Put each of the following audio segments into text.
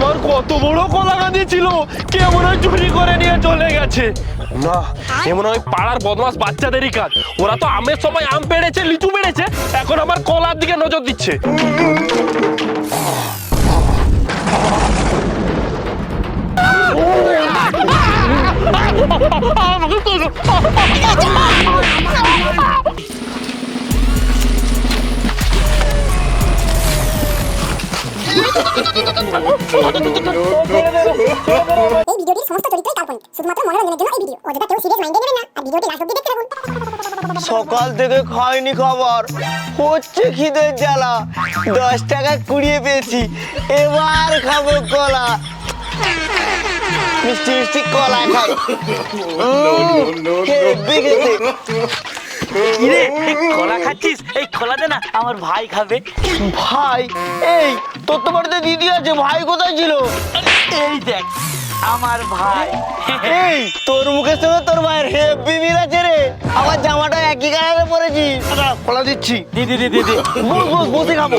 আমার কত বড় কলা গাঁদি ছিল কেমন হয় চুরি করে নিয়ে চলে গেছে? না এমন ওই হয় পাড়ার বদমাস বাচ্চাদেরই কাজ। ওরা তো আমের সময় আম পেড়েছে, লিচু পেড়েছে, এখন আমার কলার দিকে নজর দিচ্ছে। এই ভিডিওটির সমস্ত চরিত্রই কাল্পনিক শুধুমাত্র মনোরঞ্জনের জন্য এই ভিডিও অযথা কেউ সিরিয়াস মাইন্ডে নেবেন না আর ভিডিওটি লাস্ট অব্দি দেখতে থাকুন সকাল থেকে খাইনি খাবার হচ্ছে খিদের জ্বালা দশ টাকা কুড়িয়ে পেয়েছি এবার খাব কলা মিষ্টি মিষ্টি কলা খাই খেতে কিরে এই কলা খাচ্ছিস এই কলা দে না আমার ভাই খাবে ভাই এই তোর তো বাড়িতে দিদি আছে ভাই কোথায় ছিল এই দেখ আমার ভাই এই তোর মুখের সঙ্গে তোর ভাইয়ের হেব্বি মিল আছে রে আমার জামাটা একই কালারে পরেছি কলা দিচ্ছি দি দি দি দি দি বস বস বসে খাব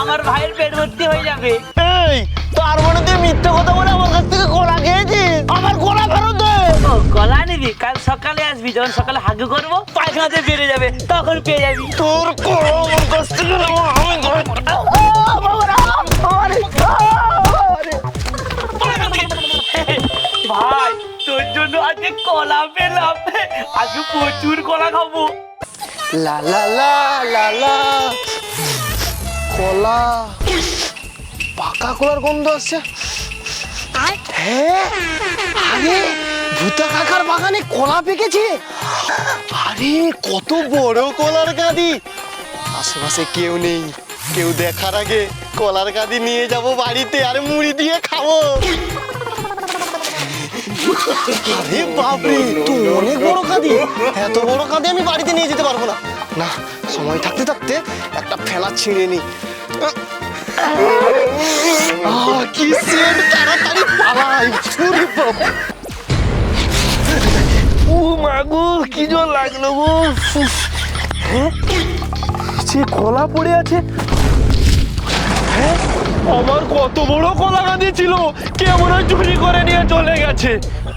আমার ভাইয়ের পেট ভর্তি হয়ে যাবে। এই তার মানে তুই মিথ্যে কথা বলে আমার কাছ থেকে কলা খেয়েছিস? আমার কলা ফেরত দে। কলা নিবি? কাল সকালে আসবি যখন সকালে হাগু করব পায়খানাতে বেড়ে যাবে তখন পেয়ে যাবি। তোর কলা আমার কাছ থেকে আমি ভাই তোর জন্য আজকে কলা পেলাম। আজকে প্রচুর কলা খাব। লা লা লা লা লা। কলা। পাকা কলার গন্ধ আসছে। হ্যাঁ। আরে ভূতা কাকার বাগানে কলা পেকেছে। আরে কত বড় কলার গাদি। আশেপাশে কেউ নেই। কেউ দেখার আগে কলার গাদি নিয়ে যাব বাড়িতে আর মুড়ি দিয়ে খাব। আরে বাপরে তো অনেক বড় কাঁদি এত বড় কাঁদি আমি বাড়িতে নিয়ে যেতে পারব না। না, সময় থাকতে থাকতে একটা ফেলা ছিঁড়ে নি কি সেন্ট তাড়াতাড়ি পালাই ছুরি। ও মাগো কি জল লাগল গো। হ্যাঁ? সে কলা পড়ে আছে। হ্যাঁ? আমার কত বড় কলা গাঁদি ছিল, কে মনে চুরি করে নিয়ে চলে গেছে?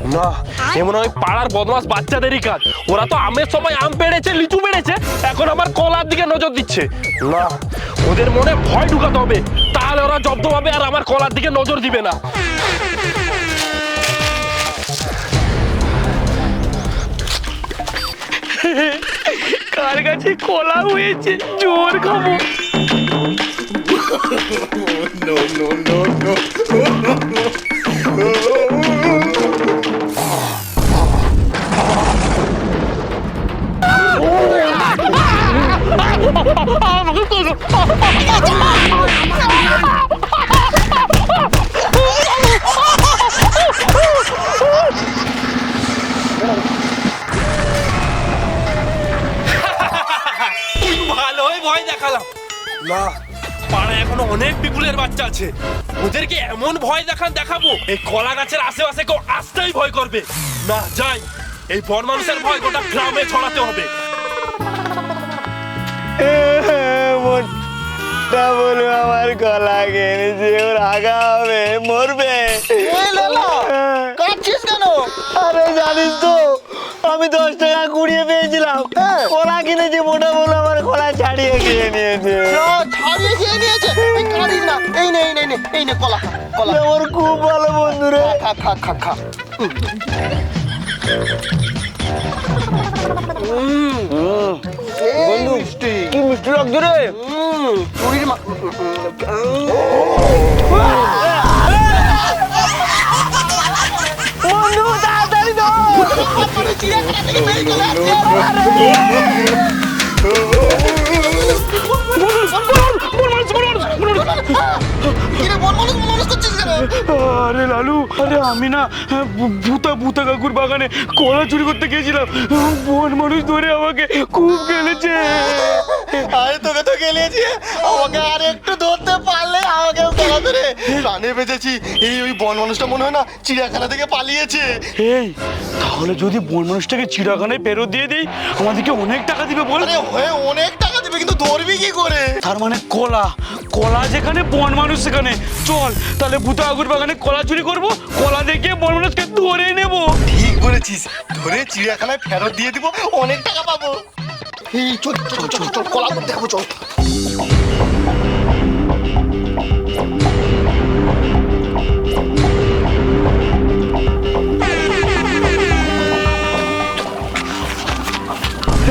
না এ মনে হয় পাড়ার বদমাস বাচ্চাদেরই কাজ ওরা তো আমের সময় আম পেড়েছে লিচু পেড়েছে এখন আমার কলার দিকে নজর দিচ্ছে না ওদের মনে ভয় ঢুকাতে হবে তাহলে ওরা জব্দ হবে আর আমার কলার দিকে নজর দিবে না কার কাছে কলা হয়েছে জোর খাব ভালোই ভয় দেখালাম। না, পাড়ায় এখনও অনেক বিপুলের বাচ্চা আছে। ওদেরকে এমন ভয় দেখান, দেখাবো। এই কলা গাছের আশেপাশে কেউ আসতেই ভয় করবে। না, যাই, এই বন মানুষের ভয় গোটা গ্রামে ছড়াতে হবে। তা বলু আমার গলা গেছে ওর আগা হবে মরবে কাঁদছিস কেন? আরে জানিস তো আমি দশ টাকা কুড়িয়ে পেয়েছিলাম। কলা কিনেছি মোটা বলে আমার কলা ছাড়িয়ে খেয়ে নিয়েছে। ছাড়িয়ে খেয়ে নিয়েছে? এই না এই নে এই নে এই নে, কলা খা। খুব ভালো বন্ধু রে। খা খা খা খা বন্ধু কি মিষ্টি লাগছে রে। চুরির বন্ধু তাড়াতাড়ি আরে লালু আরে আমি না ভূ- ভূতা ভূতা কাকুর বাগানে কলা চুরি করতে গেছিলাম বন মানুষ ধরে আমাকে খুব খেলেছে। আরে তোকে তো গেলিয়েছি। আমাকে আর একটু ধরতে পারলে আমাকে কলা বাঁচাবে রে। প্রাণে বেঁচেছি। এই ওই বন মানুষটা মনে হয় না চিড়িয়াখানা থেকে পালিয়েছে। এই তাহলে যদি বন মানুষটাকে চিড়াখানায় ফেরত দিয়ে দিই আমাদেরকে অনেক টাকা দিবে বল। হয়ে অনেক টাকা দিবে কিন্তু ধরবি কি করে? তার মানে কলা। কলা যেখানে বন মানুষ সেখানে। চল তাহলে ভূত আগুর বাগানে কলা চুরি করব কলা দেখে বন মানুষকে ধরে নেব। ঠিক বলেছিস। ধরে চিড়িয়াখানায় ফেরত দিয়ে দিব অনেক টাকা পাবো। এই চল চল চল চল কলা করতে চল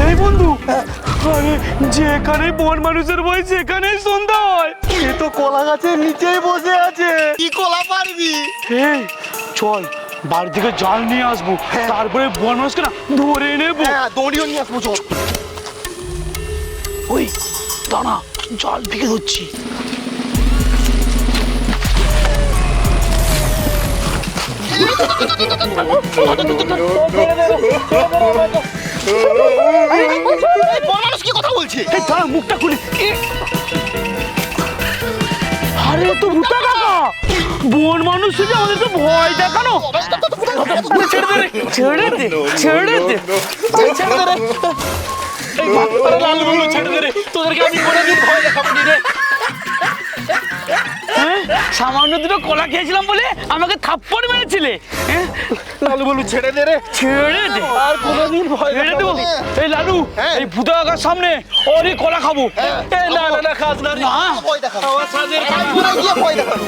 এই বন্ধু আরে যেখানে বন মানুষের বই সেখানে সন্ধ্যা হয়। এ তো কলা গাছের নিচেই বসে আছে। কি কলা পারবি? এই চল বাড়ি থেকে জাল নিয়ে আসব। তারপরে বন মানুষকে না ধরে নেব। হ্যাঁ দড়িও নিয়ে আসব চল। ওই দাঁড়া জল ফেঁকে ধরছি। বন মানুষ কি কথা বলছে দাঁড়া মুখটা খুলি। আরে তো ভূতা কাকা। বন মানুষ শুধু আমাদের তো ভয় দেখানো। ছেড়ে দে ছেড়ে দে ছেড়ে দে। ছেড়ে দে এই লাল ছেড়ে দে রে। তোদেরকে আমি কোনোদিন ভয় দেখাবো নি রে। হ্যাঁ? সামান্য দুটো কলা খেয়েছিলাম বলে আমাকে থাপ্পড় মেরেছিলে। হ্যাঁ? লালু বলু ছেড়ে দে রে। ছেড়ে দে। আর কোনোদিন ভয় ছেড়ে দেবো। এই লালু এই ভূতা কাকার সামনে ওরই কলা খাব। এই না না না খাস না না। ভয় দেখাবো আমার সাজের পুরো গিয়ে ভয় দেখাবো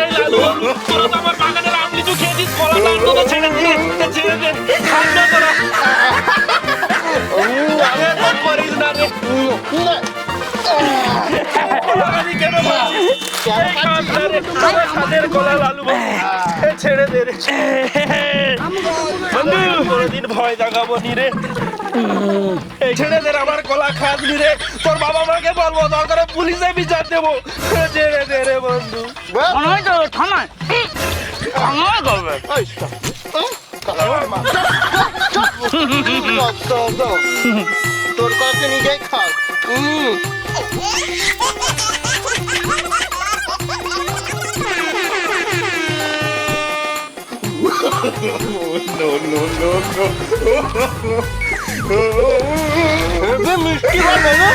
এই লালু তোরা তো আমার বাগানের আম লিচু খেয়েছিস কলা তো ছেড়ে দে। ছেড়ে দে। খাস না তোরা ছেড়ে দে রে। কোনোদিন ভয় দেখাবো নি রে। এই ছেড়ে দে রে, আমার কলা খাস রে তোর বাবা মাকে বলব দরকার পুলিশে বিচার দেবো ছেড়ে দে রে বন্ধু থানায় তো করবে তোর কাছে নিজেই খাস হুম এ মিষ্টি বানানো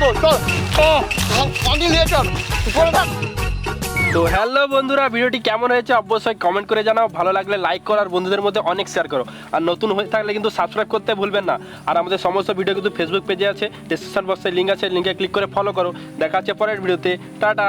বলো চল থাক তো হ্যালো বন্ধুরা, ভিডিওটি কেমন হয়েছে অবশ্যই কমেন্ট করে জানাও। ভালো লাগলে লাইক করো আর বন্ধুদের মধ্যে অনেক শেয়ার করো। আর নতুন হয়ে থাকলে কিন্তু সাবস্ক্রাইব করতে ভুলবেন না। আর আমাদের সমস্ত ভিডিও কিন্তু ফেসবুক পেজে আছে ডিসক্রিপশন বক্সে লিঙ্ক আছে লিঙ্কে ক্লিক করে ফলো করো। দেখা হচ্ছে পরের ভিডিওতে টাটা!